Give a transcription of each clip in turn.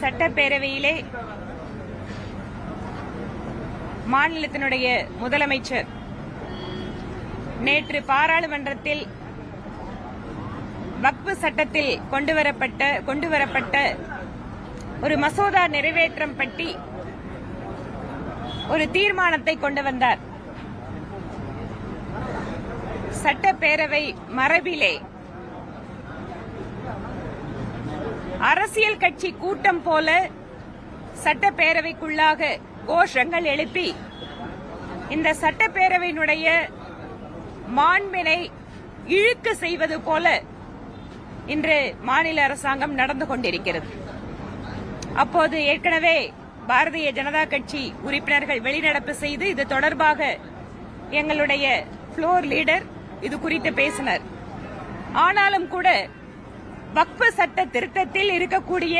சட்டப்பேரவையிலே மாநிலத்தினுடைய முதலமைச்சர் நேற்று பாராளுமன்றத்தில் வக்பு சட்டத்தில் கொண்டுவரப்பட்ட கொண்டுவரப்பட்ட ஒரு மசோதா நிறைவேற்றம் பற்றி ஒரு தீர்மானத்தை கொண்டு வந்தார். சட்டப்பேரவை மரபிலே அரசியல் கட்சி கூட்டம் போல சட்டப்பேரவைக்குள்ளாக கோஷங்கள் எழுப்பி இந்த சட்டப்பேரவையினுடைய மாண்பினை இழுக்கு செய்வது போல இன்று மாநில அரசாங்கம் நடந்து கொண்டிருக்கிறது. அப்போது ஏற்கனவே பாரதிய ஜனதா கட்சி உறுப்பினர்கள் வெளிநடப்பு செய்து இது தொடர்பாக எங்களுடைய புளோர் லீடர் இது குறித்து பேசினர். ஆனாலும் கூட வக்பு சட்ட திருத்தத்தில் இருக்கக்கூடிய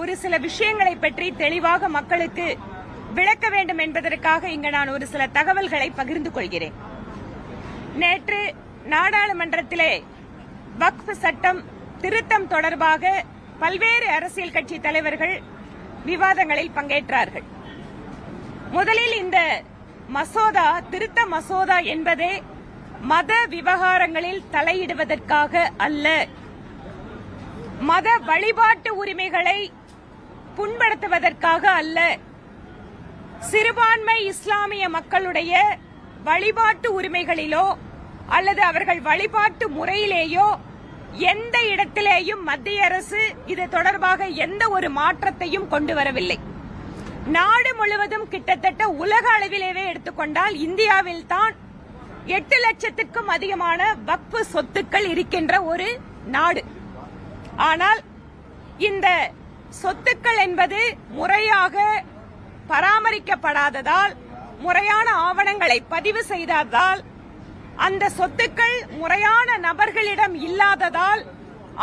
ஒரு சில விஷயங்களை பற்றி தெளிவாக மக்களுக்கு விளக்க வேண்டும் என்பதற்காக இங்கு நான் ஒரு சில தகவல்களை பகிர்ந்து கொள்கிறேன். நேற்று நாடாளுமன்றத்திலே வக்ஃப் சட்டம் திருத்தம் தொடர்பாக பல்வேறு அரசியல் கட்சி தலைவர்கள் விவாதங்களில் பங்கேற்றார்கள். முதலில் இந்த மசோதா திருத்த மசோதா என்பதே மத விவகாரங்களில் தலையிடுவதற்காக அல்ல மத வழிபாட்டு உரிமைகளை புண்படுத்துவதற்காக அல்ல. சிறுபான்மை இஸ்லாமிய மக்களுடைய வழிபாட்டு உரிமைகளிலோ அல்லது அவர்கள் வழிபாட்டு முறையிலேயோ எந்த இடத்திலேயும் மத்திய அரசு இது தொடர்பாக எந்த ஒரு மாற்றத்தையும் கொண்டு வரவில்லை. நாடு முழுவதும் கிட்டத்தட்ட உலக அளவிலேயே எடுத்துக்கொண்டால் இந்தியாவில் தான் எட்டு லட்சத்திற்கும் அதிகமான வக்பு சொத்துக்கள் இருக்கின்ற ஒரு நாடு. ஆனால் இந்த சொத்துக்கள் என்பது முறையாக பராமரிக்கப்படாததால் முறையான ஆவணங்களை பதிவு செய்ததால் அந்த சொத்துக்கள் முறையான நபர்களிடம் இல்லாததால்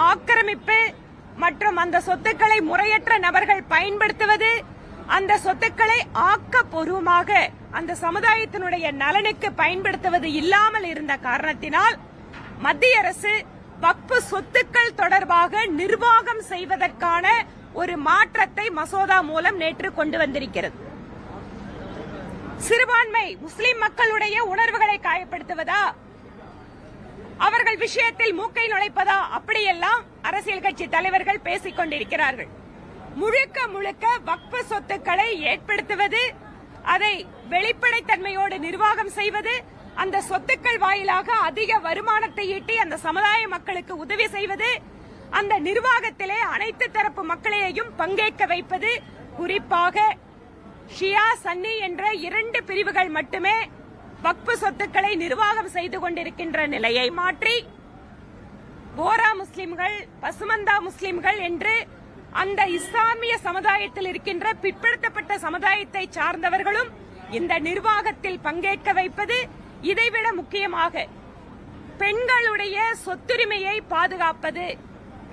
ஆக்கிரமிப்பு மற்றும் அந்த சொத்துக்களை முறையற்ற நபர்கள் பயன்படுத்துவது அந்த சொத்துக்களை ஆக்கப்பூர்வமாக அந்த சமுதாயத்தினுடைய நலனுக்கு பயன்படுத்துவது இல்லாமல் இருந்த காரணத்தினால் மத்திய அரசு வக்பு சொத்துக்கள் தொடர்பாக நிர்வாகம் செய்வதற்கான ஒரு மாற்றத்தை மசோதா மூலம் நேற்று கொண்டு வந்திருக்கிறது. சிறுபான்மை முஸ்லிம் மக்களுடைய உணர்வுகளை காயப்படுத்துவதா? அவர்கள் விஷயத்தில் மூக்கை நுழைப்பதா? அப்படியெல்லாம் அரசியல் கட்சி தலைவர்கள் பேசிக் கொண்டிருக்கிறார்கள். முழுக்க முழுக்க வக்பு சொத்துக்களை ஏற்படுத்துவது அதை வெளிப்படைத்தன்மையோடு நிர்வாகம் செய்வது அந்த சொத்துக்கள் வாயிலாக அதிக வருமானத்தை ஈட்டி அந்த சமுதாய மக்களுக்கு உதவி செய்வது அந்த நிர்வாகத்திலே அனைத்து தரப்பு மக்களையும் பங்கேற்க வைப்பது குறிப்பாக ஷியா சன்னி என்ற இரண்டு பிரிவுகள் மட்டுமே வக்பு சொத்துக்களை நிர்வாகம் செய்து கொண்டிருக்கின்ற நிலையை மாற்றி போரா முஸ்லிம்கள் பசுமந்தா முஸ்லிம்கள் என்று அந்த இஸ்லாமிய சமுதாயத்தில் இருக்கின்ற பிற்படுத்தப்பட்ட சமுதாயத்தை சார்ந்தவர்களும் இந்த நிர்வாகத்தில் பங்கேற்க வைப்பது இதைவிட முக்கியமாக பெண்களுடைய சொத்துரிமையை பாதுகாப்பது.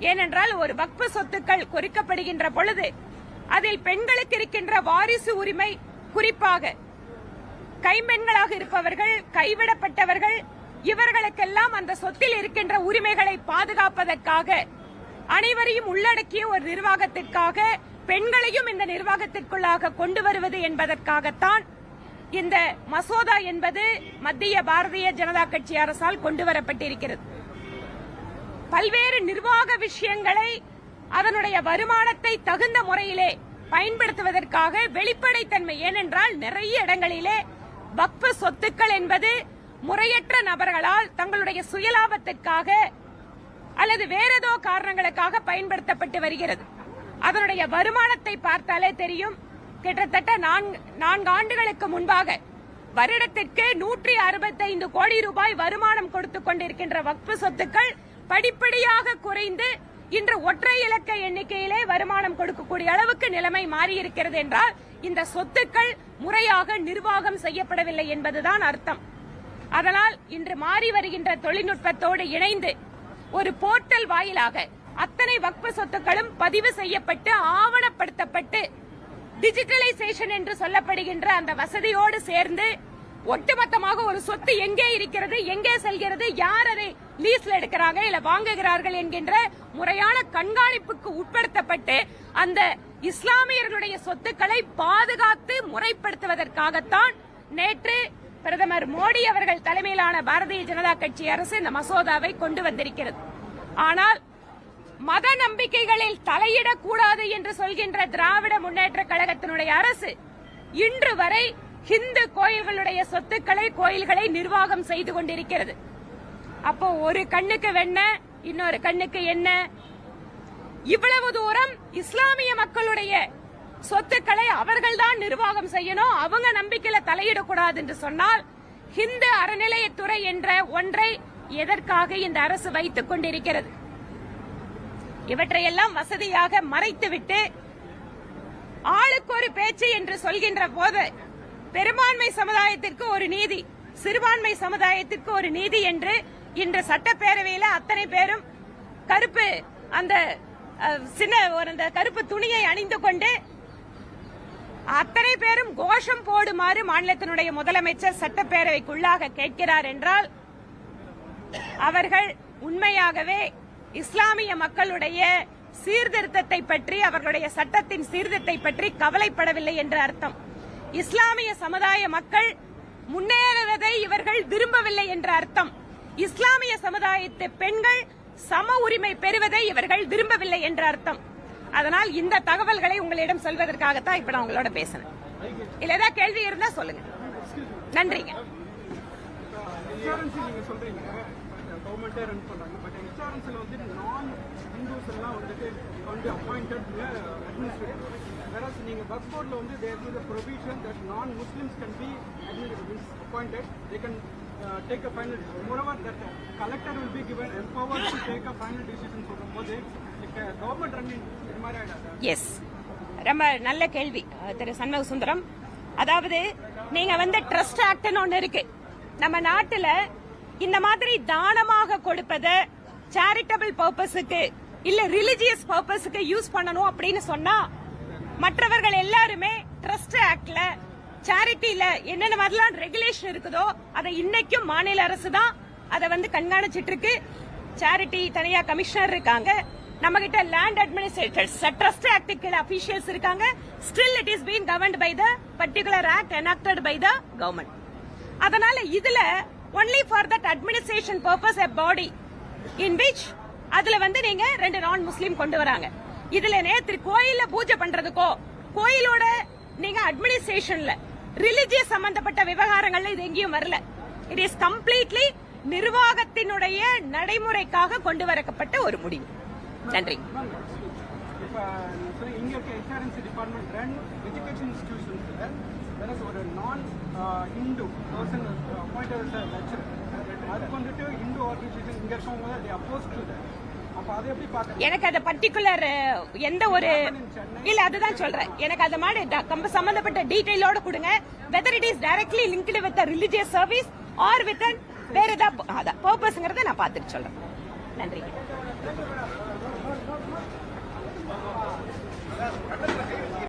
ஏனென்றால் ஒரு வக்பு சொத்துக்கள் குறிக்கப்படுகின்ற பொழுது அதில் பெண்களுக்கு இருக்கின்ற வாரிசு உரிமை குறிப்பாக கைம்பெண்களாக இருப்பவர்கள் கைவிடப்பட்டவர்கள் இவர்களுக்கெல்லாம் அந்த சொத்தில் இருக்கின்ற உரிமைகளை பாதுகாப்பதற்காக அனைவரையும் உள்ளடக்கிய ஒரு நிர்வாகத்திற்காக பெண்களையும் இந்த நிர்வாகத்திற்குள்ளாக கொண்டு வருவது என்பதற்காகத்தான் இந்த மசோதா என்பது மத்திய பாரதிய ஜனதா கட்சி அரசால் கொண்டு வரப்பட்டிருக்கிறது பல்வேறு நிர்வாக விஷயங்களை அதனுடைய வருமானத்தை தகுந்த முறையிலே பயன்படுத்துவதற்காக வெளிப்படைத்தன்மை ஏனென்றால் நிறைய இடங்களிலே வக்பு சொத்துக்கள் என்பது முறையற்ற நபர்களால் தங்களுடைய சுயலாபத்திற்காக அல்லது வேறேதோ காரணங்களுக்காக பயன்படுத்தப்பட்டு வருகிறது. அதனுடைய வருமானத்தை பார்த்தாலே தெரியும். கிட்டத்தட்ட நான்கு நான்கு ஆண்டுகளுக்கு முன்பாக வருடத்திற்கு நூற்றி அறுபத்தைந்து கோடி ரூபாய் வருமானம் கொடுத்துக் கொண்டிருக்கின்ற வக்பு சொத்துக்கள் படிப்படியாக குறைந்து இன்று ஒற்றை இலக்க எண்ணிக்கையிலே வருமானம் கொடுக்கக்கூடிய அளவுக்கு நிலைமை மாறியிருக்கிறது என்றால் இந்த சொத்துக்கள் முறையாக நிர்வாகம் செய்யப்படவில்லை என்பதுதான் அர்த்தம். அதனால் இன்று மாறி வருகின்ற தொழில்நுட்பத்தோடு இணைந்து ஒரு போர்ட்டல் வாயிலாக அத்தனை வக்பு சொத்துக்களும் பதிவு செய்யப்பட்டு ஆவணப்படுத்தப்பட்டு டிஜிட்டலைசேஷன் என்று சொல்லப்படுகின்ற அந்த வசதியோடு சேர்ந்து ஒட்டுமொத்தமாக ஒரு சொத்து எங்கே இருக்கிறது எங்கே செல்கிறது யார் அதை லீஸ்ல எடுக்கிறாங்க இல்ல வாங்குகிறார்கள் என்கின்ற முறையான கண்காணிப்புக்கு உட்படுத்தப்பட்டு அந்த இஸ்லாமியர்களுடைய சொத்துக்களை பாதுகாத்து முறைப்படுத்துவதற்காகத்தான் நேற்று பிரதமர் மோடி அவர்கள் தலைமையிலான பாரதிய ஜனதா கட்சி அரசு இந்த மசோதாவை கொண்டு வந்திருக்கிறது. ஆனால் மத நம்பிக்கைகளில் தலையிடக்கூடாது என்று சொல்கின்ற திராவிட முன்னேற்ற கழகத்தினுடைய அரசு இன்று வரை ஹிந்து கோயில்களுடைய சொத்துக்களை கோயில்களை நிர்வாகம் செய்து கொண்டிருக்கிறது. அப்போ ஒரு கண்ணுக்கு வெண்ண இன்னொரு கண்ணுக்கு என்ன இவ்வளவு தூரம் இஸ்லாமிய மக்களுடைய சொத்துக்களை அவர்கள்தான் நிர்வாகம் செய்யணும் அவங்க நம்பிக்கையில தலையிடக்கூடாது என்று சொன்னால் ஹிந்து அறநிலையத்துறை என்ற ஒன்றை எதற்காக இந்த அரசு வைத்துக் கொண்டிருக்கிறது? இவற்றையெல்லாம் வசதியாக மறைத்துவிட்டு ஆளுக்கு ஒரு பேச்சு என்று சொல்கின்ற போது பெரும்பான்மை சமுதாயத்திற்கு ஒரு நீதி சிறுபான்மை சமுதாயத்திற்கு ஒரு நீதி என்று இன்று சட்டப்பேரவையில அத்தனை பேரும் கருப்பு அந்த சின்ன ஒரு அந்த கருப்பு துணியை அணிந்து கொண்டு அத்தனை பேரும் கோஷம் போடுமாறு மாநிலத்தினுடைய முதலமைச்சர் சட்டப்பேரவைக்குள்ளாக கேட்கிறார் என்றால் அவர்கள் உண்மையாகவே இஸ்லாமிய மக்களுடைய சீர்திருத்தத்தை பற்றி அவர்களுடைய சட்டத்தின் சீர்திருத்தத்தை பற்றி கவலைப்படவில்லை என்று அர்த்தம் இஸ்லாமிய சமுதாய மக்கள் முன்னேறுவதை இவர்கள் விரும்பவில்லை என்று அர்த்தம் இஸ்லாமிய சமுதாயத்து பெண்கள் சம உரிமை பெறுவதை இவர்கள் விரும்பவில்லை என்று அர்த்தம் அதனால் இந்த தகவல்களை உங்களிடம் சொல்வதற்காகத்தான் இப்ப நான் உங்களோட பேசினேன் இல்ல ஏதாவது கேள்வி இருந்தா சொல்லுங்க நன்றிங்க கவர்மெண்ட்டே ரன் பண்ணுறாங்க பட் இன்சூரன்ஸ்ல வந்து நான் ஹிந்துஸ் எல்லாம் வந்துட்டு வந்து அப்பாயிண்டட் அட்மினிஸ்ட்ரேட்டர் வேற நீங்க பஸ் போர்டில் வந்து there is provision that non Muslims can be appointed they can take a final moreover that collector will be given empower to take a final decision சொல்லும்போது கவர்மெண்ட் ரன்னிங் இது மாதிரி S ரொம்ப நல்ல கேள்வி திரு சண்முக சுந்தரம் அதாவது நீங்க வந்து ட்ரஸ்ட் ஆக்ட்னு ஒன்று இருக்கு. நம்ம நாட்டில் இந்த மாதிரி தானமாக கொடுப்பத சேரிட்டபிள் பர்பஸுக்கு இல்ல ரிலிஜியஸ் பர்பஸுக்கு யூஸ் பண்ணணும் அப்படின்னு சொன்னா மற்றவர்கள் எல்லாருமே ட்ரஸ்ட் ஆக்ட்ல சேரிட்டில என்னென்ன மாதிரிலாம் ரெகுலேஷன் இருக்குதோ அதை இன்னைக்கும் மாநில அரசு தான் அதை வந்து கண்காணிச்சிட்டு இருக்கு. சேரிட்டி தனியா கமிஷனர் இருக்காங்க. நம்ம கிட்ட லேண்ட் அட்மினிஸ்ட்ரேட்டர்ஸ் ட்ரஸ்ட் ஆக்ட் கீழ அபிஷியல்ஸ் இருக்காங்க. Still it is been governed by the particular act enacted by the government அதனால இதுல only for that administration purpose a body in which அதுல வந்து நீங்க ரெண்டு நான் முஸ்லீம் கொண்டு வராங்க. இதுல நேற்று கோயில பூஜை பண்றதுக்கோ கோயிலோட நீங்க அட்மினிஸ்ட்ரேஷன்ல ரிலிஜியஸ் சம்பந்தப்பட்ட விவகாரங்கள்ல இது எங்கேயும் வரல. இட் இஸ் கம்ப்ளீட்லி நிர்வாகத்தினுடைய நடைமுறைக்காக கொண்டு வரப்பட்ட ஒரு முடிவு. நன்றி. இப்போ இங்க இருக்க எச்ஆர்என்சி டிபார்ட்மெண்ட் ரன் எஜுகேஷன் இன்ஸ்டிடியூஷன்ஸ்ல வேற ஒரு நான் ஹிந்து பர்சன் அப்பாயிண்டட் லெக்சர் அதுக்கு வந்துட்டு ஹிந்து ஆர்கனைசேஷன் இங்க இருக்கவங்க அதை அப்போஸ் டு எனக்கு அது பர்டிகுலர் எந்த ஒரு இல்ல அதுதான் சொல்றேன். எனக்கு அது மாதிரி சம்பந்தப்பட்ட டீடைலோட கொடுங்க. Whether it is directly linked with religious service or with வேற ஏதாவது பர்பஸ்ங்கிறத நான் பார்த்துட்டு சொல்றேன். நன்றி. Yeah.